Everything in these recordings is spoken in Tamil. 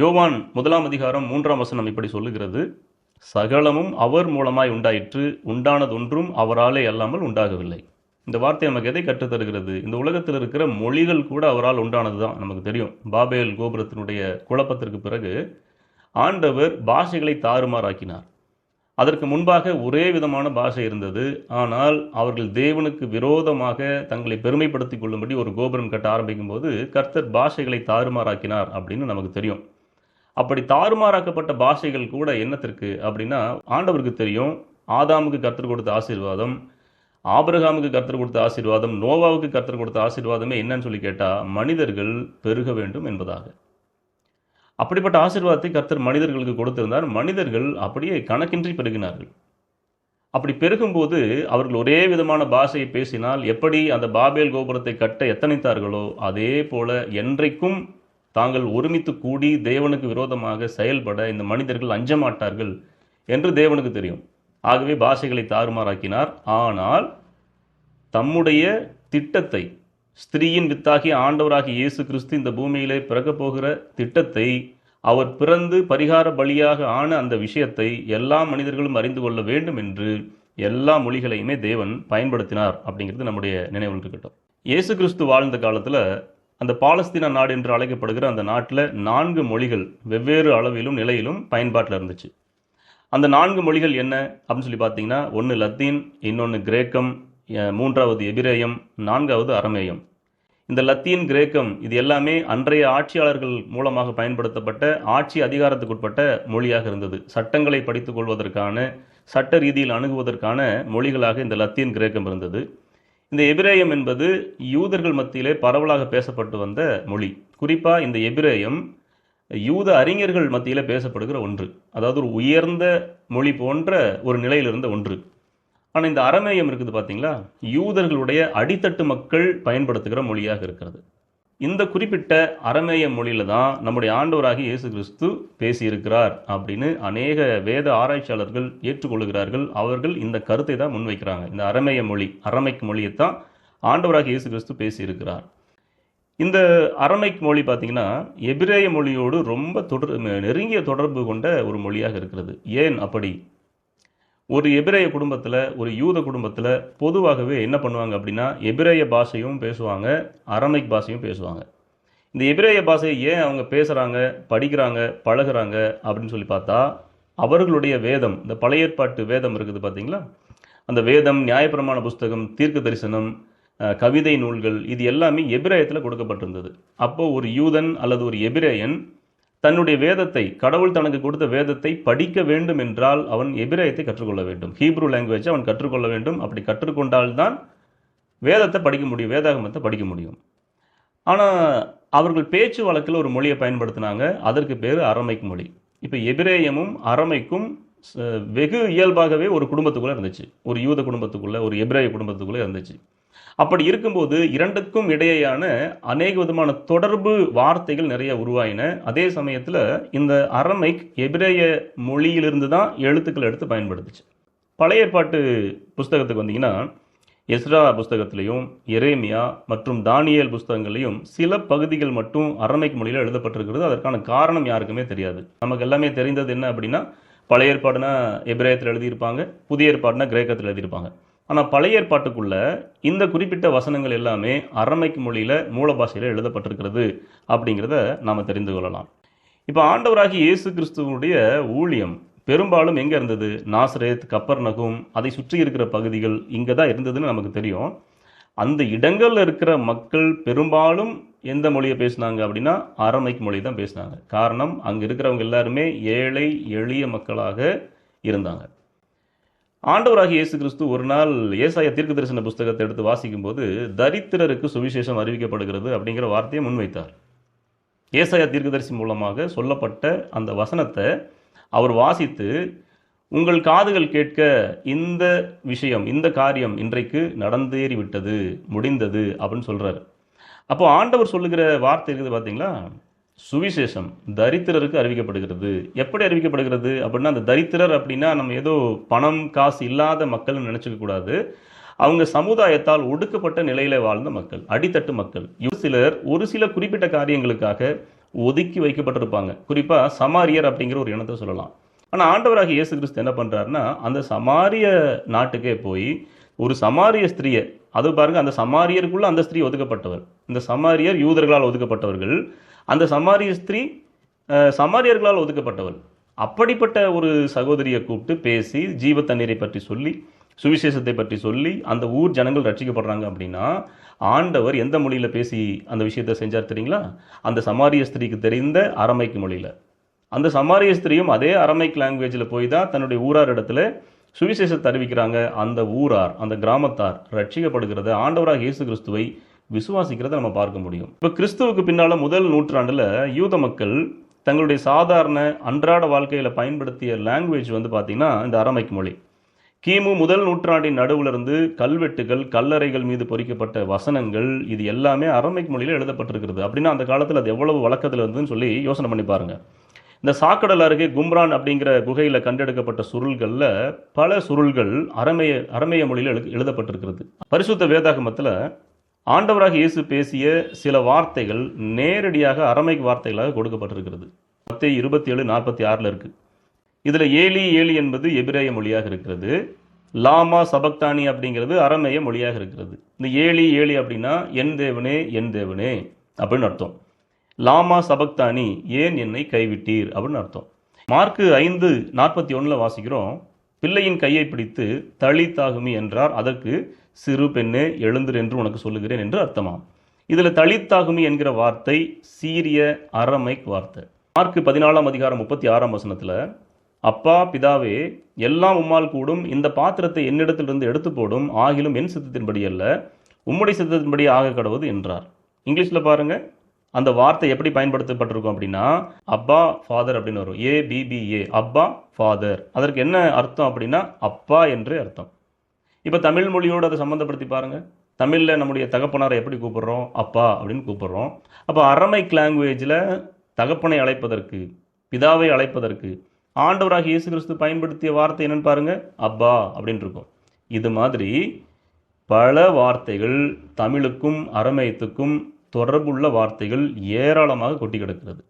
யோவான் முதலாம் அதிகாரம் மூன்றாம் வசனம் இப்படி சொல்லுகிறது. சகலமும் அவர் மூலமாய் உண்டாயிற்று உண்டானதொன்றும் அவராலே அல்லாமல் உண்டாகவில்லை. இந்த வார்த்தை நமக்கு எதை கற்றுத்தருகிறது? இந்த உலகத்தில் இருக்கிற மொழிகள் கூட அவரால் உண்டானது தான் நமக்கு தெரியும். பாபேல் கோபுரத்தினுடைய குழப்பத்திற்கு பிறகு ஆண்டவர் பாஷைகளை தாறுமாறாக்கினார். அதற்கு முன்பாக ஒரே விதமான பாஷை இருந்தது. ஆனால் அவர்கள் தேவனுக்கு விரோதமாக தங்களை பெருமைப்படுத்திக் கொள்ளும்படி ஒரு கோபுரம் கட்ட ஆரம்பிக்கும் போது கர்த்தர் பாஷைகளை தாறுமாறாக்கினார் அப்படின்னு நமக்கு தெரியும். அப்படி தாறுமாறாக்கப்பட்ட பாஷைகள் கூட என்னத்திற்கு அப்படின்னா ஆண்டவருக்கு தெரியும் ஆதாமுக்கு கற்றுக் கொடுத்த ஆசீர்வாதம் ஆபிரகாமுக்கு கர்த்தர் கொடுத்த ஆசீர்வாதம் நோவாவுக்கு கர்த்தர் கொடுத்த ஆசீர்வாதமே என்னன்னு சொல்லி கேட்டால் மனிதர்கள் பெருக வேண்டும் என்பதாக. அப்படிப்பட்ட ஆசீர்வாதத்தை கர்த்தர் மனிதர்களுக்கு கொடுத்திருந்தார். மனிதர்கள் அப்படியே கணக்கின்றி பெருகினார்கள். அப்படி பெருகும்போது அவர்கள் ஒரே விதமான பாஷையை பேசினால் எப்படி அந்த பாபேல் கோபுரத்தை கட்ட எத்தனைத்தார்களோ அதே போல என்றைக்கும் தாங்கள் ஒருமித்து கூடி தேவனுக்கு விரோதமாக செயல்பட இந்த மனிதர்கள் அஞ்ச மாட்டார்கள் என்று தேவனுக்கு தெரியும். ஆகவே பாஷைகளை தாறுமாறாக்கினார். ஆனால் தம்முடைய திட்டத்தை ஸ்திரீயின் வித்தாகிய ஆண்டவராகிய இயேசு கிறிஸ்து இந்த பூமியிலே பிறக்கப் போகிற திட்டத்தை அவர் பிறந்து பரிகார பலியாக ஆன அந்த விஷயத்தை எல்லா மனிதர்களும் அறிந்து கொள்ள வேண்டும் என்று எல்லா மொழிகளையுமே தேவன் பயன்படுத்தினார் அப்படிங்கிறது நம்முடைய நினைவில் இருக்கட்டும். இயேசு கிறிஸ்து வாழ்ந்த காலத்தில் அந்த பாலஸ்தீன நாடு என்று அழைக்கப்படுகிற அந்த நாட்டில் நான்கு மொழிகள் வெவ்வேறு அளவிலும் நிலையிலும் பயன்பாட்டில் இருந்துச்சு. அந்த நான்கு மொழிகள் என்ன அப்படின்னு சொல்லி பார்த்தீங்கன்னா ஒன்று லத்தீன் இன்னொன்று கிரேக்கம் மூன்றாவது எபிரேயம் நான்காவது அரமேயம் இந்த லத்தீன் கிரேக்கம் இது எல்லாமே அன்றைய ஆட்சியாளர்கள் மூலமாக பயன்படுத்தப்பட்ட ஆட்சி அதிகாரத்துக்குட்பட்ட மொழியாக இருந்தது. சட்டங்களை படித்துக் கொள்வதற்கான சட்ட ரீதியில் அணுகுவதற்கான மொழிகளாக இந்த லத்தீன் கிரேக்கம் இருந்தது. இந்த எபிரேயம் என்பது யூதர்கள் மத்தியிலே பரவலாக பேசப்பட்டு வந்த மொழி. குறிப்பாக இந்த எபிரேயம் யூத அறிஞர்கள் மத்தியில் பேசப்படுகிற ஒன்று. அதாவது ஒரு உயர்ந்த மொழி போன்ற ஒரு நிலையில் இருந்த ஒன்று. ஆனால் இந்த அரமேயம் இருக்குது பார்த்தீங்களா யூதர்களுடைய அடித்தட்டு மக்கள் பயன்படுத்துகிற மொழியாக இருக்கிறது. இந்த குறிப்பிட்ட அரமேய மொழியில தான் நம்முடைய ஆண்டவராகி இயேசு கிறிஸ்து பேசியிருக்கிறார் அப்படின்னு அநேக வேத ஆராய்ச்சியாளர்கள் ஏற்றுக்கொள்கிறார்கள். அவர்கள் இந்த கருத்தை தான் முன்வைக்கிறாங்க. இந்த அரமேய மொழி அரமைக் மொழியைத்தான் ஆண்டவராகி இயேசு கிறிஸ்து பேசியிருக்கிறார். இந்த அரமைக் மொழி பார்த்தீங்கன்னா எபிரேய மொழியோடு ரொம்ப தொடர் நெருங்கிய தொடர்பு கொண்ட ஒரு மொழியாக இருக்கிறது. ஏன் அப்படி? ஒரு எபிரேய குடும்பத்தில் ஒரு யூத குடும்பத்தில் பொதுவாகவே என்ன பண்ணுவாங்க அப்படின்னா எபிரேய பாஷையும் பேசுவாங்க அரமைக் பாஷையும் பேசுவாங்க. இந்த எபிரேய பாஷையை ஏன் அவங்க பேசுகிறாங்க படிக்கிறாங்க பழகுறாங்க அப்படின்னு சொல்லி பார்த்தா அவர்களுடைய வேதம் இந்த பழைய ஏற்பாட்டு வேதம் இருக்குது பார்த்தீங்களா? அந்த வேதம் நியாயப்பிரமாண புஸ்தகம் தீர்க்க தரிசனம் கவிதை நூல்கள் இது எல்லாமே எபிரேயத்தில் கொடுக்கப்பட்டிருந்தது. அப்போது ஒரு யூதன் அல்லது ஒரு எபிரேயன் தன்னுடைய வேதத்தை கடவுள் தனக்கு கொடுத்த வேதத்தை படிக்க வேண்டும் என்றால் அவன் எபிரேயத்தை கற்றுக்கொள்ள வேண்டும். ஹீப்ரு லாங்குவேஜ் அவன் கற்றுக்கொள்ள வேண்டும். அப்படி கற்றுக்கொண்டால்தான் வேதத்தை படிக்க முடியும் வேதாகமத்தை படிக்க முடியும். ஆனால் அவர்கள் பேச்சு வழக்கில் ஒரு மொழியை பயன்படுத்தினாங்க. அதற்கு பேர் அரமைக் மொழி. இப்போ எபிரேயமும் அரமைக்கும் வெகு இயல்பாகவே ஒரு குடும்பத்துக்குள்ளே இருந்துச்சு. ஒரு யூத குடும்பத்துக்குள்ளே ஒரு எபிரேய குடும்பத்துக்குள்ளே இருந்துச்சு. அப்படி இருக்கும்போது இரண்டுக்கும் இடையேயான அநேக விதமான தொடர்பு வார்த்தைகள் நிறைய உருவாயின. அதே சமயத்தில் இந்த அரமைக் எபிரேய மொழியிலிருந்து தான் எழுத்துக்கள் எடுத்து பயன்படுத்துச்சு. பழைய ஏற்பாட்டு புஸ்தகத்துக்கு வந்தீங்கன்னா எஸ்ரா புஸ்தகத்திலையும் எரேமியா மற்றும் தானியல் புஸ்தகங்களையும் சில பகுதிகள் மட்டும் அரமைக் மொழியில் எழுதப்பட்டிருக்கிறது. அதற்கான காரணம் யாருக்குமே தெரியாது. நமக்கு எல்லாமே தெரிந்தது என்ன அப்படின்னா பழைய ஏற்பாடுனா எபிரேயத்தில் எழுதியிருப்பாங்க புதிய ஏற்பாடுனா கிரேக்கத்தில் எழுதியிருப்பாங்க. ஆனால் பழைய ஏற்பாட்டுக்குள்ள இந்த குறிப்பிட்ட வசனங்கள் எல்லாமே அரமைக்கு மொழியில் மூல பாஷையில் எழுதப்பட்டிருக்கிறது அப்படிங்கிறத நாம் தெரிந்து கொள்ளலாம். இப்போ ஆண்டவராகி இயேசு கிறிஸ்துவனுடைய ஊழியம் பெரும்பாலும் எங்கே இருந்தது? நாசரேத் கப்பர்நகும் அதை சுற்றி இருக்கிற பகுதிகள் இங்கே தான் இருந்ததுன்னு நமக்கு தெரியும். அந்த இடங்களில் இருக்கிற மக்கள் பெரும்பாலும் எந்த மொழியை பேசுனாங்க அப்படின்னா அரமைக்கு மொழி தான் பேசினாங்க. காரணம் அங்கே இருக்கிறவங்க எல்லாருமே ஏழை எளிய மக்களாக இருந்தாங்க. ஆண்டவராகிய இயேசு கிறிஸ்து ஒரு நாள் ஏசாய தீர்க்க தரிசன புஸ்தகத்தை எடுத்து வாசிக்கும்போது தரித்திரருக்கு சுவிசேஷம் அறிவிக்கப்படுகிறது அப்படிங்கிற வார்த்தையை முன்வைத்தார். ஏசாயா தீர்க்கதரிசி மூலமாக சொல்லப்பட்ட அந்த வசனத்தை அவர் வாசித்து உங்கள் காதுகள் கேட்க இந்த விஷயம் இந்த காரியம் இன்றைக்கு நடந்தேறி விட்டது முடிந்தது அப்படின்னு சொல்கிறார் அப்போ ஆண்டவர் சொல்லுகிற வார்த்தை இருக்குது பார்த்தீங்களா சுவிசேஷம் தரித்திரருக்கு அறிவிக்கப்படுகிறது. எப்படி அறிவிக்கப்படுகிறது? அப்படின்னா அந்த தரித்திரர் அப்படின்னா நம்ம ஏதோ பணம் காசு இல்லாத மக்கள்னு நினச்சிக்க கூடாது. அவங்க சமுதாயத்தால் ஒடுக்கப்பட்ட நிலையில வாழ்ந்த மக்கள் அடித்தட்டு மக்கள். ஒரு சிலர் ஒரு சில குறிப்பிட்ட காரியங்களுக்காக ஒதுக்கி வைக்கப்பட்டிருப்பாங்க. குறிப்பாக சமாரியர் அப்படிங்கிற ஒரு இனத்தை சொல்லலாம். ஆனால் ஆண்டவராக இயேசு கிறிஸ்து என்ன பண்ணுறாருன்னா அந்த சமாரிய நாட்டுக்கே போய் ஒரு சமாரிய ஸ்திரியை அது பாருங்க அந்த சமாரியருக்குள்ள அந்த ஸ்திரீ ஒதுக்கப்பட்டவர். இந்த சமாரியர் யூதர்களால் ஒதுக்கப்பட்டவர்கள் அந்த சமாரிய ஸ்திரீ சமாரியர்களால் ஒதுக்கப்பட்டவள். அப்படிப்பட்ட ஒரு சகோதரியை கூப்பிட்டு பேசி ஜீவ தண்ணீரை பற்றி சொல்லி சுவிசேஷத்தை பற்றி சொல்லி அந்த ஊர் ஜனங்கள் ரட்சிக்கப்படுறாங்க அப்படின்னா ஆண்டவர் எந்த மொழியில் பேசி அந்த விஷயத்தை செஞ்சார் தெரியுங்களா? அந்த சமாரிய ஸ்திரீக்கு தெரிந்த அரமைக்கு மொழியில். அந்த சமாரிய ஸ்திரீயும் அதே அரமைக் லாங்குவேஜில் போய் தான் தன்னுடைய ஊரார் இடத்துல சுவிசேஷத்தை அறிவிக்கிறாங்க. அந்த ஊரார் அந்த கிராமத்தார் ரட்சிக்கப்படுகிறத. ஆண்டவராக இயேசு கிறிஸ்துவை விசுவாசிக்கிறத நம்ம பார்க்க முடியும். இப்போ கிறிஸ்துவுக்கு பின்னால் முதல் நூற்றாண்டில் யூத மக்கள் தங்களுடைய சாதாரண அன்றாட வாழ்க்கையில் பயன்படுத்திய லாங்குவேஜ் வந்து பார்த்தீங்கன்னா இந்த அரமைக் மொழி. கிமு முதல் நூற்றாண்டின் நடுவுல இருந்து கல்வெட்டுகள் கல்லறைகள் மீது பொறிக்கப்பட்ட வசனங்கள் இது எல்லாமே அரமைக் மொழியில் எழுதப்பட்டிருக்கிறது. அப்படின்னா அந்த காலத்தில் அது எவ்வளவு வழக்கத்தில் இருந்ததுன்னு சொல்லி யோசனை பண்ணி பாருங்க. இந்த சாக்கடல் அருகே கும்ரான் அப்படிங்கிற குகையில் கண்டெடுக்கப்பட்ட சுருள்களில் பல சுருள்கள் அரமைய அரமைய மொழியில் எழு எழுதப்பட்டிருக்கிறது. பரிசுத்த வேதாகமத்தில் ஆண்டவராக இயேசு பேசிய சில வார்த்தைகள் நேரடியாக அரமைக் வார்த்தைகளாக கொடுக்கப்பட்டிருக்கிறது. பத்து இருபத்தி ஏழு நாற்பத்தி ஆறில் இருக்குது இதில் ஏலி ஏலி என்பது எபிரேய மொழியாக இருக்கிறது. லாமா சபக்தானி அப்படிங்கிறது அரமேய மொழியாக இருக்கிறது. இந்த ஏலி ஏலி அப்படின்னா என் தேவனே என் தேவனே அப்படின்னு அர்த்தம். லாமா சபக்தானி ஏன் என்னை கைவிட்டீர் அப்படின்னு அர்த்தம். மார்க்கு ஐந்து நாற்பத்தி ஒன்றில் வாசிக்கிறோம். பிள்ளையின் கையை பிடித்து தளி தாகுமி என்றார். அதற்கு சிறு பெண்ணே எழுந்திரு என்று உனக்கு சொல்லுகிறேன் என்று அர்த்தமாம். இதில் தளித்தாகுமி என்கிற வார்த்தை சீரிய அரமைக் வார்த்தை. மார்க்கு பதினாலாம் அதிகாரம் முப்பத்தி ஆறாம் வசனத்தில் அப்பா பிதாவே எல்லாம் உம்மால் கூடும். இந்த பாத்திரத்தை என்னிடத்திலிருந்து எடுத்து போடும். ஆகிலும் என் சித்தத்தின்படி அல்ல உம்முடைய சித்தத்தின்படி ஆக கடவுது என்றார். இங்கிலீஷில் பாருங்க. அந்த வார்த்தை எப்படி பயன்படுத்தப்பட்டிருக்கும் அப்படின்னா அப்பா ஃபாதர் அப்படின்னு வரும். ஏ பிபிஏ அப்பா ஃபாதர். அதற்கு என்ன அர்த்தம் அப்படின்னா அப்பா என்று அர்த்தம். இப்போ தமிழ் மொழியோடு அதை சம்மந்தப்படுத்தி பாருங்கள் தமிழில் நம்முடைய தகப்பனாரை எப்படி கூப்பிடுறோம்? அப்பா அப்படின்னு கூப்பிடுறோம். அப்போ அரமைக் லாங்குவேஜில் தகப்பனை அழைப்பதற்கு பிதாவை அழைப்பதற்கு ஆண்டவராக இயேசு கிறிஸ்து பயன்படுத்திய வார்த்தை என்னென்னு பாருங்கள் அப்பா அப்படின்னு இருக்கும். இது மாதிரி பல வார்த்தைகள் தமிழுக்கும் அரமயத்துக்கும் தொடர்புள்ள வார்த்தைகள் ஏராளமாக கொட்டி கிடக்கிறது.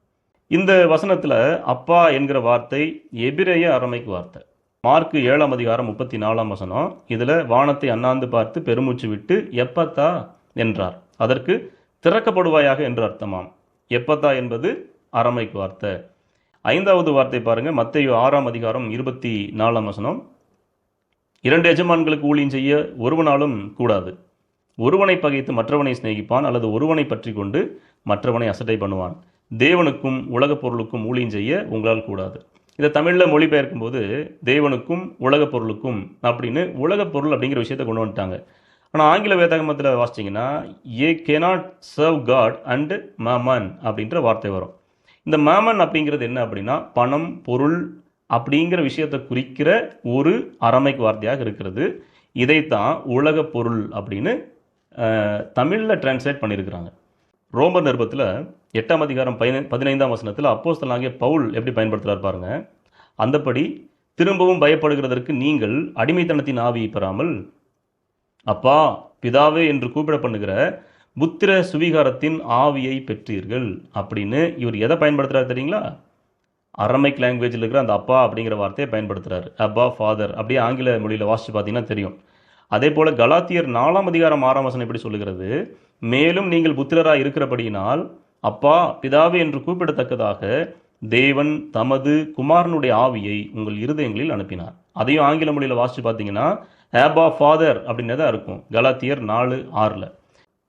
இந்த வசனத்தில் அப்பா என்கிற வார்த்தை எபிரேய அரமைக்கு வார்த்தை. மார்க்கு ஏழாம் அதிகாரம் முப்பத்தி நாலாம் வசனம். இதில் வானத்தை அண்ணாந்து பார்த்து பெருமூச்சு விட்டு எப்பத்தா? என்றார். அதற்கு திறக்கப்படுவாயாக என்று அர்த்தமாம். எப்பத்தா? என்பது அரமைக்கு வார்த்தை. ஐந்தாவது வார்த்தை பாருங்கள் மத்தையோ ஆறாம் அதிகாரம் இருபத்தி நாலாம் வசனம். இரண்டு எஜமான்களுக்கு ஊழியம் செய்ய ஒருவனாலும் கூடாது. ஒருவனை பகைத்து மற்றவனை சிநேகிப்பான் அல்லது ஒருவனை பற்றி கொண்டு மற்றவனை அசட்டை பண்ணுவான். தேவனுக்கும் உலகப் பொருளுக்கும் ஊழியம் செய்ய உங்களால் கூடாது. இதை தமிழில் மொழிபெயர்க்கும் போது தேவனுக்கும் உலகப் பொருளுக்கும் அப்படின்னு உலகப் பொருள் அப்படிங்கிற விஷயத்தை கொண்டு வந்துட்டாங்க. ஆனால் ஆங்கில வேதாகமத்தில் வாசிச்சிங்கன்னா ye cannot serve God and mammon அப்படின்ற வார்த்தை வரும். இந்த மாமன் அப்படிங்கிறது என்ன அப்படின்னா பணம் பொருள் அப்படிங்கிற விஷயத்தை குறிக்கிற ஒரு அரமைக்கு வார்த்தையாக இருக்கிறது. இதைத்தான் உலகப் பொருள் அப்படின்னு தமிழில் டிரான்ஸ்லேட் பண்ணியிருக்கிறாங்க. ரோமர் நிருபத்தில் எட்டாம் அதிகாரம் பதினை பதினைந்தாம் வசனத்தில் அப்போஸ்தலாகிய பவுல் எப்படி பயன்படுத்துகிறார் பாருங்கள் அந்தப்படி திரும்பவும் பயப்படுகிறதற்கு நீங்கள் அடிமைத்தனத்தின் ஆவியை பெறாமல் அப்பா பிதாவே என்று கூப்பிட பண்ணுகிற புத்திர சுவீகாரத்தின் ஆவியை பெற்றீர்கள் அப்படின்னு இவர் எதை பயன்படுத்துறாரு தெரியுங்களா? அரமைக் லாங்குவேஜில் இருக்கிற அந்த அப்பா அப்படிங்கிற வார்த்தையை பயன்படுத்துகிறார் அப்பா ஃபாதர் அப்படியே ஆங்கில மொழியில் வாசித்து பார்த்தீங்கன்னா தெரியும். அதே போல் கலாத்தியர் நாலாம் அதிகாரம் ஆறாம் வசனம் எப்படி சொல்லுகிறது? மேலும் நீங்கள் புத்திரராக இருக்கிறபடியினால் அப்பா பிதாவே என்று கூப்பிடத்தக்கதாக தேவன் தமது குமாரனுடைய ஆவியை உங்கள் இருதயங்களில் அனுப்பினார். அதையும் ஆங்கில மொழியில் வாசித்து பார்த்தீங்கன்னா ஹேபா ஃபாதர் அப்படின்னு தான் இருக்கும். கலாத்தியர் நாலு ஆறில்.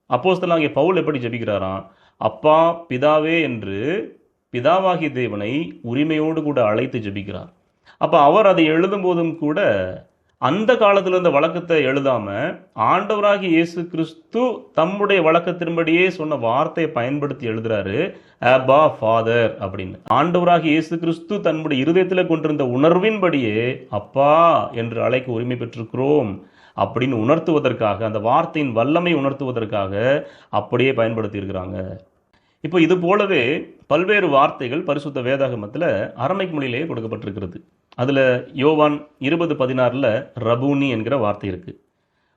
அப்போஸ்தலன் அங்கே பவுல் எப்படி ஜபிக்கிறாராம்? அப்பா பிதாவே என்று பிதாவாகிய தேவனை உரிமையோடு கூட அழைத்து ஜபிக்கிறார். அப்போ அவர் அதை எழுதும்போதும் கூட அந்த காலத்தில் இருந்த வழக்கத்தை எழுதாம ஆண்டவராகி இயேசு கிறிஸ்து தம்முடைய வழக்கத்தின்படியே சொன்ன வார்த்தையை பயன்படுத்தி எழுதுறாரு அபா ஃபாதர் அப்படின்னு. ஆண்டவராகி இயேசு கிறிஸ்து தன்னுடைய இருதயத்தில் கொண்டிருந்த உணர்வின்படியே அப்பா என்று அழைக்க உரிமை பெற்றிருக்கிறோம் அப்படின்னு உணர்த்துவதற்காக அந்த வார்த்தையின் வல்லமை உணர்த்துவதற்காக அப்படியே பயன்படுத்தியிருக்கிறாங்க. இப்போ இது போலவே பல்வேறு வார்த்தைகள் பரிசுத்த வேதாகமத்தில் அரமைக் மொழியிலேயே கொடுக்கப்பட்டிருக்கிறது. அதில் யோவான் இருபது பதினாறில் ரபூனி என்கிற வார்த்தை இருக்குது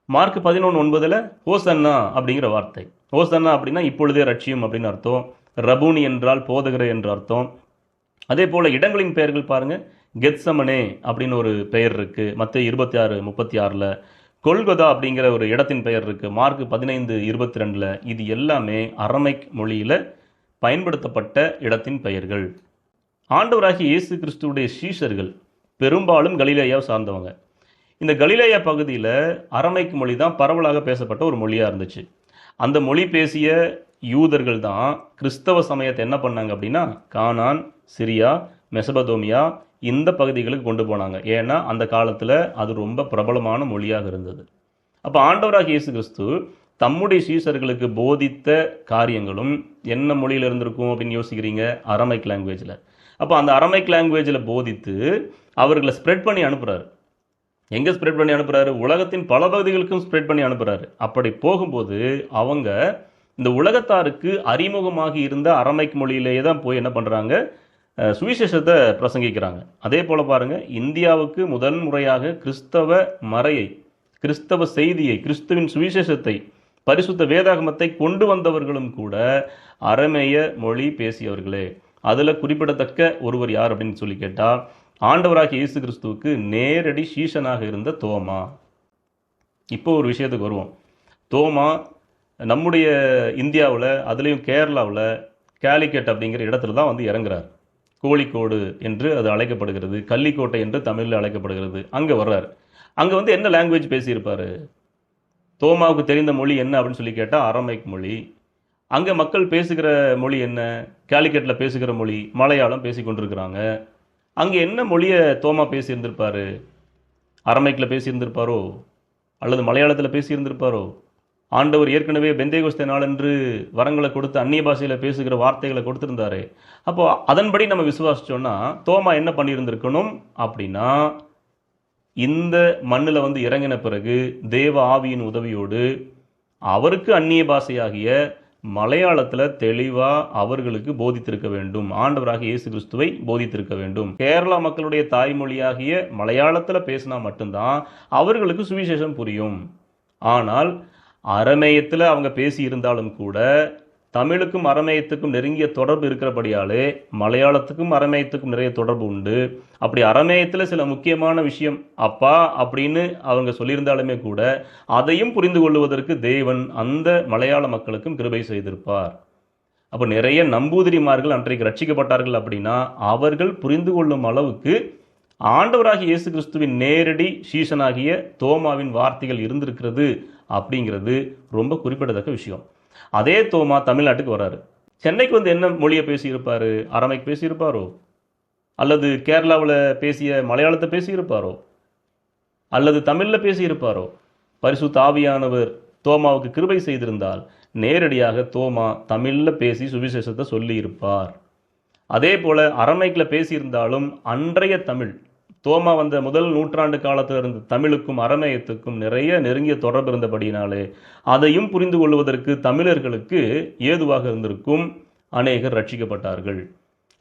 மார்க் பதினொன்று ஒன்பதில் ஹோசன்னா அப்படிங்கிற வார்த்தை. ஹோசன்னா அப்படின்னா இப்பொழுதே ரட்சியம் அப்படின்னு அர்த்தம். ரபூனி என்றால் போதகர் என்ற அர்த்தம். அதே போல் இடங்களின் பெயர்கள் பாருங்கள் கெத்சமனே அப்படின்னு ஒரு பெயர் இருக்குது மற்ற இருபத்தி ஆறு முப்பத்தி ஆறில் கொல்கதா அப்படிங்கிற ஒரு இடத்தின் பெயர் இருக்குது மார்க் பதினைந்து இருபத்தி ரெண்டில் இது எல்லாமே அரமைக் மொழியில் பயன்படுத்தப்பட்ட இடத்தின் பெயர்கள். ஆண்டவராகிய இயேசு கிறிஸ்துவுடைய சீஷர்கள் பெரும்பாலும் கலிலேயாவை சார்ந்தவங்க. இந்த கலிலேயா பகுதியில் அரமைக்கு மொழி தான் பரவலாக பேசப்பட்ட ஒரு மொழியாக இருந்துச்சு. அந்த மொழி பேசிய யூதர்கள் தான் கிறிஸ்தவ சமயத்தை என்ன பண்ணாங்க அப்படின்னா கானான் சிரியா மெசபதோமியா இந்த பகுதிகளுக்கு கொண்டு போனாங்க. ஏன்னா அந்த காலத்தில் அது ரொம்ப பிரபலமான மொழியாக இருந்தது. அப்போ ஆண்டவராக இயேசு கிறிஸ்து தம்முடைய சீசர்களுக்கு போதித்த காரியங்களும் என்ன மொழியில் இருந்திருக்கும் அப்படின்னு யோசிக்கிறீங்க? அரமைக் லாங்குவேஜில் அப்போ அந்த அரமைக் லாங்குவேஜில் போதித்து அவர்களை ஸ்ப்ரெட் பண்ணி அனுப்புகிறாரு எங்கே ஸ்ப்ரெட் பண்ணி அனுப்புகிறாரு உலகத்தின் பல பகுதிகளுக்கும் ஸ்ப்ரெட் பண்ணி அனுப்புகிறாரு அப்படி போகும்போது அவங்க இந்த உலகத்தாருக்கு அறிமுகமாகி இருந்த அரமைக் மொழியிலேயே தான் போய் என்ன பண்ணுறாங்க சுவிசேஷத்தை பிரசங்கிக்கிறாங்க. அதே போல் பாருங்கள் இந்தியாவுக்கு முதல் முறையாக கிறிஸ்தவ மறையை கிறிஸ்தவ செய்தியை கிறிஸ்துவின் சுவிசேஷத்தை பரிசுத்த வேதாகமத்தை கொண்டு வந்தவர்களும் கூட அரமேய மொழி பேசியவர்களே. அதில் குறிப்பிடத்தக்க ஒருவர் யார் அப்படின்னு சொல்லி கேட்டால் ஆண்டவராகிய இயேசு கிறிஸ்துவுக்கு நேரடி சீஷனாக இருந்த தோமா. இப்போ ஒரு விஷயத்துக்கு வருவோம். தோமா நம்முடைய இந்தியாவில் அதுலேயும் கேரளாவில் கேலிக்கட் அப்படிங்கிற இடத்துல தான் வந்து இறங்குறார். கோழிக்கோடு என்று அது அழைக்கப்படுகிறது கள்ளிக்கோட்டை என்று தமிழில் அழைக்கப்படுகிறது. அங்கே வர்றார். அங்கே வந்து என்ன லாங்குவேஜ் பேசியிருப்பார்? தோமாவுக்கு தெரிந்த மொழி என்ன அப்படின்னு சொல்லி கேட்டால் அரமைக் மொழி. அங்கே மக்கள் பேசுகிற மொழி என்ன? கேலிக்கட்டில் பேசுகிற மொழி மலையாளம் பேசி கொண்டிருக்கிறாங்க. அங்கே என்ன மொழியை தோமா பேசியிருந்திருப்பாரு? அரமைக்கில் பேசியிருந்திருப்பாரோ? அல்லது மலையாளத்தில் பேசியிருந்திருப்பாரோ? ஆண்டவர் ஏற்கனவே பெந்தேகோஸ்தே நாளன்று வரங்களை கொடுத்து அந்நிய பாஷையில் பேசுகிற வார்த்தைகளை கொடுத்துருந்தாரு. அப்போ அதன்படி நம்ம விசுவாசிச்சோன்னா தோமா என்ன பண்ணியிருந்திருக்கணும் அப்படின்னா இந்த மண்ணில் வந்து இறங்கின பிறகு தேவ ஆவியின் உதவியோடு அவருக்கு அந்நிய பாஷையாகிய மலையாளத்தில் தெளிவாக அவர்களுக்கு போதித்திருக்க வேண்டும். ஆண்டவராக இயேசு கிறிஸ்துவை போதித்திருக்க வேண்டும். கேரளா மக்களுடைய தாய்மொழியாகிய மலையாளத்தில் பேசினா மட்டும்தான் அவர்களுக்கு சுவிசேஷம் புரியும். ஆனால் அரமேயத்தில் அவங்க பேசி இருந்தாலும் கூட தமிழுக்கும் அரமேயத்துக்கும் நெருங்கிய தொடர்பு இருக்கிறபடியாலே மலையாளத்துக்கும் அரமேயத்துக்கும் நிறைய தொடர்பு உண்டு. அப்படி அரமேயத்தில் சில முக்கியமான விஷயம் அப்பா அப்படின்னு அவங்க சொல்லியிருந்தாலுமே கூட அதையும் புரிந்து கொள்வதற்கு தேவன் அந்த மலையாள மக்களுக்கும் கிருபை செய்திருப்பார். அப்போ நிறைய நம்பூதிரிமார்கள் அன்றைக்கு ரட்சிக்கப்பட்டார்கள் அப்படின்னா அவர்கள் புரிந்து கொள்ளும் அளவுக்கு ஆண்டவராகிய இயேசு கிறிஸ்துவின் நேரடி சீசனாகிய தோமாவின் வார்த்தைகள் இருந்திருக்கிறது அப்படிங்கிறது ரொம்ப குறிப்பிடத்தக்க விஷயம். அதே தோமா தமிழ்நாட்டுக்கு வராரு. சென்னைக்கு வந்து என்ன மொழியை பேசியிருப்பாரு? அரமைக்கு பேசியிருப்பாரோ? அல்லது கேரளாவில் பேசிய மலையாளத்தை பேசியிருப்பாரோ? அல்லது தமிழில் பேசியிருப்பாரோ? பரிசு தாவியானவர் தோமாவுக்கு கிருபை செய்திருந்தால் நேரடியாக தோமா தமிழில் பேசி சுவிசேஷத்தை சொல்லியிருப்பார். அதே போல் அரமைக்கில் பேசியிருந்தாலும் அன்றைய தமிழ் தோமா வந்த முதல் நூற்றாண்டு காலத்தில் இருந்த தமிழுக்கும் அரமேயத்துக்கும் நிறைய நெருங்கிய தொடர்பு இருந்தபடியினாலே அதையும் புரிந்து கொள்வதற்கு தமிழர்களுக்கு ஏதுவாக இருந்திருக்கும் அநேகர் ரட்சிக்கப்பட்டார்கள்.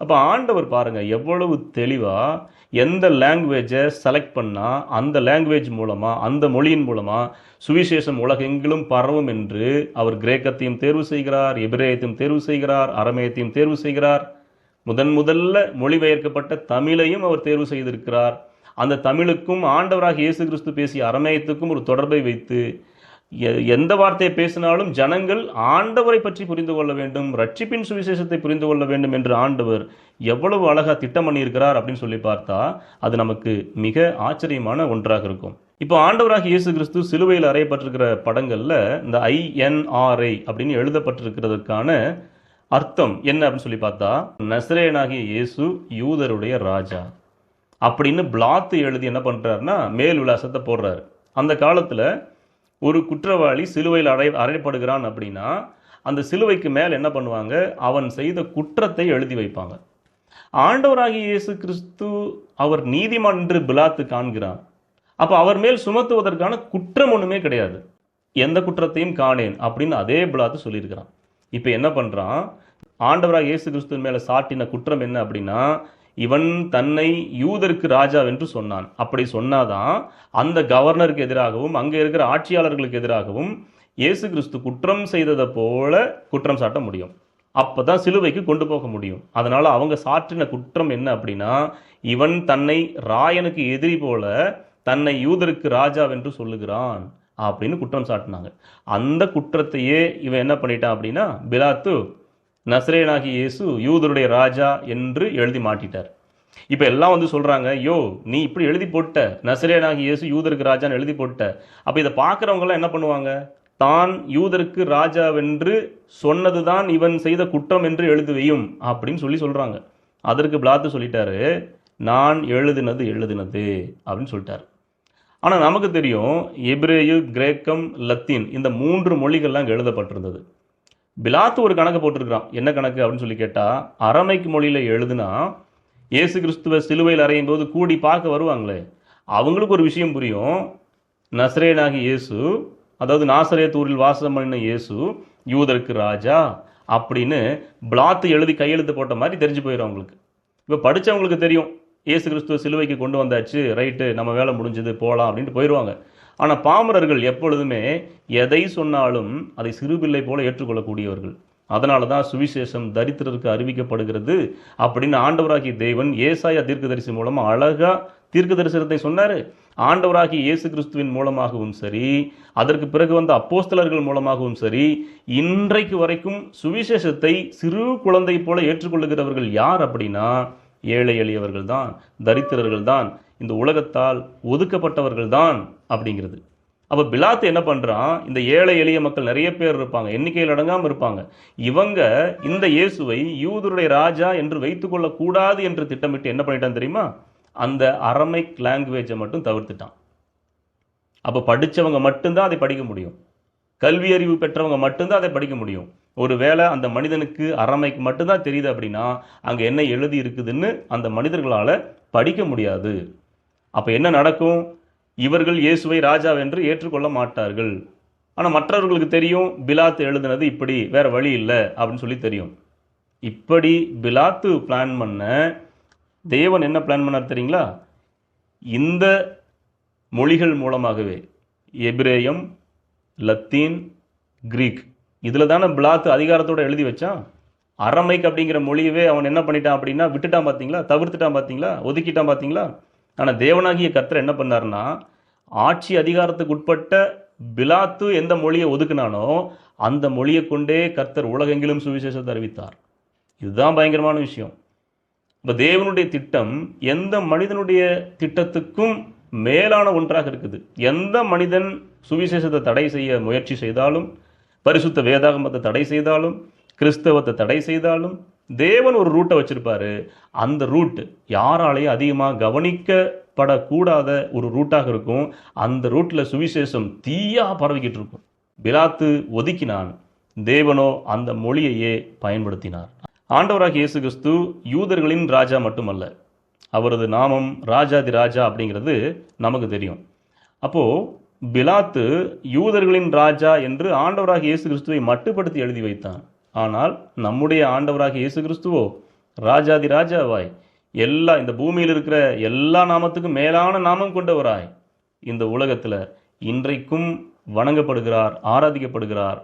அப்போ ஆண்டவர் பாருங்கள் எவ்வளவு தெளிவாக எந்த லாங்குவேஜை செலக்ட் பண்ணால் அந்த லாங்குவேஜ் மூலமாக அந்த மொழியின் மூலமாக சுவிசேஷம் உலகெங்கிலும் பரவும் என்று அவர் கிரேக்கத்தையும் தேர்வு செய்கிறார் எபிரேயத்தையும் தேர்வு செய்கிறார் அரமேயத்தையும் தேர்வு செய்கிறார். முதன் முதல்ல மொழிபெயர்க்கப்பட்ட தமிழையும் அவர் தேர்வு செய்திருக்கிறார். அந்த தமிழுக்கும் ஆண்டவராக இயேசு கிறிஸ்து பேசிய அரமேயத்துக்கும் ஒரு தொடர்பை வைத்து எ- எந்த வார்த்தையை பேசினாலும் ஜனங்கள் ஆண்டவரை பற்றி புரிந்து கொள்ள வேண்டும் ரட்சிப்பின் சுவிசேஷத்தை புரிந்து கொள்ள வேண்டும் என்று ஆண்டவர் எவ்வளவு அழகாக திட்டம் பண்ணியிருக்கிறார் அப்படின்னு சொல்லி பார்த்தா அது நமக்கு மிக ஆச்சரியமான ஒன்றாக இருக்கும். இப்போ ஆண்டவராக இயேசு கிறிஸ்து சிலுவையில் அறையப்பட்டிருக்கிற படங்களில் இந்த ஐஎன்ஆர்ஐ அப்படின்னு எழுதப்பட்டிருக்கிறதுக்கான அர்த்தம் என்ன அப்படின்னு சொல்லி பார்த்தா நசரேனாகிய இயேசு யூதருடைய ராஜா. அப்படின்னு பிளாத்து எழுதி என்ன பண்ணுறாருன்னா மேல் விலாசத்தை போடுறாரு. அந்த காலத்தில் ஒரு குற்றவாளி சிலுவையில் அறை அறையப்படுகிறான் அப்படின்னா அந்த சிலுவைக்கு மேல் என்ன பண்ணுவாங்க? அவன் செய்த குற்றத்தை எழுதி வைப்பாங்க. ஆண்டவராகிய இயேசு கிறிஸ்து அவர் நீதிமான் என்று பிலாத்து காண்கிறான். அப்போ அவர் மேல் சுமத்துவதற்கான குற்றம் ஒன்றுமே கிடையாது. எந்த குற்றத்தையும் காணேன் அப்படின்னு அதே பிலாத்து சொல்லியிருக்கிறான். இப்போ என்ன பண்ணுறான் ஆண்டவராக இயேசு கிறிஸ்துவின் மேலே சாட்டின குற்றம் என்ன அப்படின்னா இவன் தன்னை யூதருக்கு ராஜா என்று சொன்னான். அப்படி சொன்னாதான் அந்த கவர்னருக்கு எதிராகவும் அங்கே இருக்கிற ஆட்சியாளர்களுக்கு எதிராகவும் இயேசு கிறிஸ்து குற்றம் செய்ததை போல குற்றம் சாட்ட முடியும். அப்போ தான் சிலுவைக்கு கொண்டு போக முடியும். அதனால் அவங்க சாற்றின குற்றம் என்ன அப்படின்னா இவன் தன்னை ராயனுக்கு எதிரி போல தன்னை யூதருக்கு ராஜாவென்று சொல்லுகிறான். அப்படின்னு குற்றம் சாட்டினாங்க. அந்த குற்றத்தையே இவன் என்ன பண்ணிட்டான் அப்படின்னா பிலாத்து நஸ்ரேனாகி இயேசு யூதருடைய ராஜா என்று எழுதி மாட்டிட்டார். இப்போ எல்லாம் வந்து சொல்கிறாங்க யோ நீ இப்படி எழுதி போட்ட நஸ்ரேனாகி இயேசு யூதருக்கு ராஜான்னு எழுதி போட்ட அப்போ இதை பார்க்குறவங்களாம் என்ன பண்ணுவாங்க? தான் யூதருக்கு ராஜாவென்று சொன்னதுதான் இவன் செய்த குற்றம் என்று எழுதுவையும் அப்படின்னு சொல்லி சொல்கிறாங்க அதற்கு பிளாத்து சொல்லிட்டாரு நான் எழுதினது எழுதினது அப்படின்னு சொல்லிட்டாரு. ஆனால் நமக்கு தெரியும் எபிரேயு கிரேக்கம் லத்தீன் இந்த மூன்று மொழிகள்லாம் இங்கே எழுதப்பட்டிருந்தது. பிலாத்து ஒரு கணக்கு போட்டிருக்கிறான். என்ன கணக்கு அப்படின்னு சொல்லி கேட்டால் அரமைக்கு மொழியில் எழுதுனா இயேசு கிறிஸ்துவ சிலுவையில் அறையும் போது கூடி பார்க்க வருவாங்களே. அவங்களுக்கு ஒரு விஷயம் புரியும். நசரேனாகி இயேசு அதாவது நாசரேத்தூரில் வாசம் பண்ணின இயேசு யூதருக்கு ராஜா அப்படின்னு பிளாத்து எழுதி கையெழுத்து போட்ட மாதிரி தெரிஞ்சு போயிடும் அவங்களுக்கு. இப்போ படித்தவங்களுக்கு தெரியும். இயேசு கிறிஸ்துவ சிலுவைக்கு கொண்டு வந்தாச்சு ரைட்டு நம்ம வேலை முடிஞ்சது போகலாம் அப்படின்ட்டு போயிடுவாங்க ஆனால் பாமரர்கள் எப்பொழுதுமே எதை சொன்னாலும் அதை சிறுபிள்ளை போல ஏற்றுக்கொள்ளக்கூடியவர்கள். அதனால தான் சுவிசேஷம் தரித்திரருக்கு அறிவிக்கப்படுகிறது அப்படின்னு ஆண்டவராகிய தேவன் ஏசாயா தீர்க்கதரிசி மூலமாக அழகா தீர்க்க தரிசனத்தை சொன்னார். ஆண்டவராகி இயேசு கிறிஸ்துவின் மூலமாகவும் சரி அதற்கு பிறகு வந்த அப்போஸ்தலர்கள் மூலமாகவும் சரி இன்றைக்கு வரைக்கும் சுவிசேஷத்தை சிறு குழந்தை போல ஏற்றுக்கொள்ளுகிறவர்கள் யார் அப்படின்னா ஏழை எளியவர்கள் தான் தரித்திரர்கள் தான் இந்த உலகத்தால் ஒதுக்கப்பட்டவர்கள் தான் அப்படிங்கிறது. அப்போ பிலாத்து என்ன பண்ணுறான் இந்த ஏழை எளிய மக்கள் நிறைய பேர் இருப்பாங்க எண்ணிக்கையில் அடங்காமல் இருப்பாங்க. இவங்க இந்த இயேசுவை யூதருடைய ராஜா என்று வைத்துக்கொள்ளக்கூடாது என்று திட்டமிட்டு என்ன பண்ணிட்டான் தெரியுமா? அந்த அரமைக் லாங்குவேஜை மட்டும் தவிர்த்துட்டான். அப்போ படித்தவங்க மட்டும்தான் அதை படிக்க முடியும். கல்வி அறிவு பெற்றவங்க மட்டும்தான் அதை படிக்க முடியும். ஒருவேளை அந்த மனிதனுக்கு அறமைக்கு மட்டும்தான் தெரியுது அப்படின்னா அங்கே என்ன எழுதி இருக்குதுன்னு அந்த மனிதர்களால் படிக்க முடியாது. அப்போ என்ன நடக்கும்? இவர்கள் இயேசுவை ராஜாவென்று ஏற்றுக்கொள்ள மாட்டார்கள். ஆனால் மற்றவர்களுக்கு தெரியும் பிலாத்து எழுதுனது இப்படி வேற வழி இல்லை அப்படின்னு சொல்லி தெரியும். இப்படி பிலாத்து பிளான் பண்ண தேவன் என்ன பிளான் பண்ணார் தெரியுங்களா? இந்த மொழிகள் மூலமாகவே எபிரேயம் லத்தீன் கிரீக். இதில் தானே பிளாத்து அதிகாரத்தோடு எழுதி வச்சான்? அரமைக் அப்படிங்கிற மொழியவே அவன் என்ன பண்ணிட்டான் அப்படின்னா விட்டுட்டான் பார்த்தீங்களா தவிர்த்துட்டான் பார்த்தீங்களா ஒதுக்கிட்டான் பார்த்தீங்களா ஆனால் தேவனாகிய கர்த்தர் என்ன பண்ணார்னா ஆட்சி அதிகாரத்துக்கு உட்பட்ட பிலாத்து எந்த மொழியை ஒதுக்குனானோ அந்த மொழியை கொண்டே கர்த்தர் உலகெங்கிலும் சுவிசேஷத்தை அறிவித்தார். இதுதான் பயங்கரமான விஷயம். இப்போ தேவனுடைய திட்டம் எந்த மனிதனுடைய திட்டத்துக்கும் மேலான ஒன்றாக இருக்குது. எந்த மனிதன் சுவிசேஷத்தை தடை செய்ய முயற்சி செய்தாலும் பரிசுத்த வேதாகமத்தை தடை செய்தாலும் கிறிஸ்தவத்தை தடை செய்தாலும் தேவன் ஒரு ரூட்டை வச்சுருப்பாரு. அந்த ரூட் யாராலையும் அதிகமாக கவனிக்கப்படக்கூடாத ஒரு ரூட்டாக இருக்கும். அந்த ரூட்டில் சுவிசேஷம் தீயாக பரவிக்கிட்டு இருக்கும். பிலாத்து ஒதுக்கினான். தேவனோ அந்த மொழியையே பயன்படுத்தினார். ஆண்டவராக இயேசு கிறிஸ்து யூதர்களின் ராஜா மட்டுமல்ல அவரது நாமம் ராஜாதி ராஜா அப்படிங்கிறது நமக்கு தெரியும். அப்போது பிலாத்து யூதர்களின் ராஜா என்று ஆண்டவராக இயேசு கிறிஸ்துவை மட்டுப்படுத்தி எழுதி வைத்தான். ஆனால் நம்முடைய ஆண்டவராக இயேசு கிறிஸ்துவோ ராஜாதி ராஜாவாய் எல்லா இந்த பூமியில் இருக்கிற எல்லா நாமத்துக்கும் மேலான நாமம் கொண்டவராய். இந்த உலகத்தில் இன்றைக்கும் வணங்கப்படுகிறார் ஆராதிக்கப்படுகிறார்.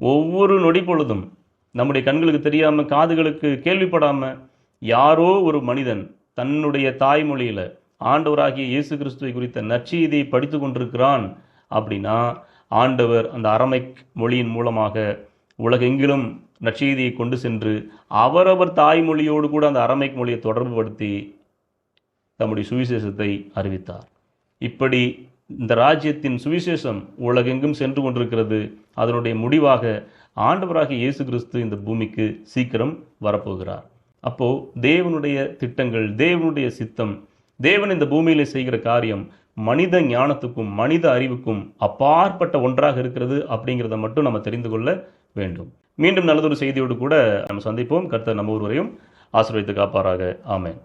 ஒவ்வொரு நொடி பொழுதும் நம்முடைய கண்களுக்கு தெரியாமல் காதுகளுக்கு கேள்விப்படாமல் யாரோ ஒரு மனிதன் தன்னுடைய தாய்மொழியில் ஆண்டவராகிய இயேசு கிறிஸ்துவை குறித்த நற்செய்தியை படித்து கொண்டிருக்கிறான் அப்படின்னா ஆண்டவர் அந்த அரமைக் மொழியின் மூலமாக உலகெங்கிலும் நற்செய்தியை கொண்டு சென்று அவரவர் தாய்மொழியோடு கூட அந்த அரமைக் மொழியை தொடர்புபடுத்தி தம்முடைய சுவிசேஷத்தை அறிவித்தார். இப்படி இந்த ராஜ்யத்தின் சுவிசேஷம் உலகெங்கும் சென்று கொண்டிருக்கிறது. அதனுடைய முடிவாக ஆண்டவராகிய இயேசு கிறிஸ்து இந்த பூமிக்கு சீக்கிரம் வரப்போகிறார். அப்போது தேவனுடைய திட்டங்கள் தேவனுடைய சித்தம் தேவன் இந்த பூமியில செய்கிற காரியம் மனித ஞானத்துக்கும் மனித அறிவுக்கும் அப்பாற்பட்ட ஒன்றாக இருக்கிறது அப்படிங்கிறத மட்டும் நம்ம தெரிந்து கொள்ள வேண்டும். மீண்டும் நல்லதொரு செய்தியோடு கூட நம்ம சந்திப்போம். கர்த்தர் நம்ம ஒருவரையும் ஆசிர்வதித்து காப்பாராக. ஆமேன்.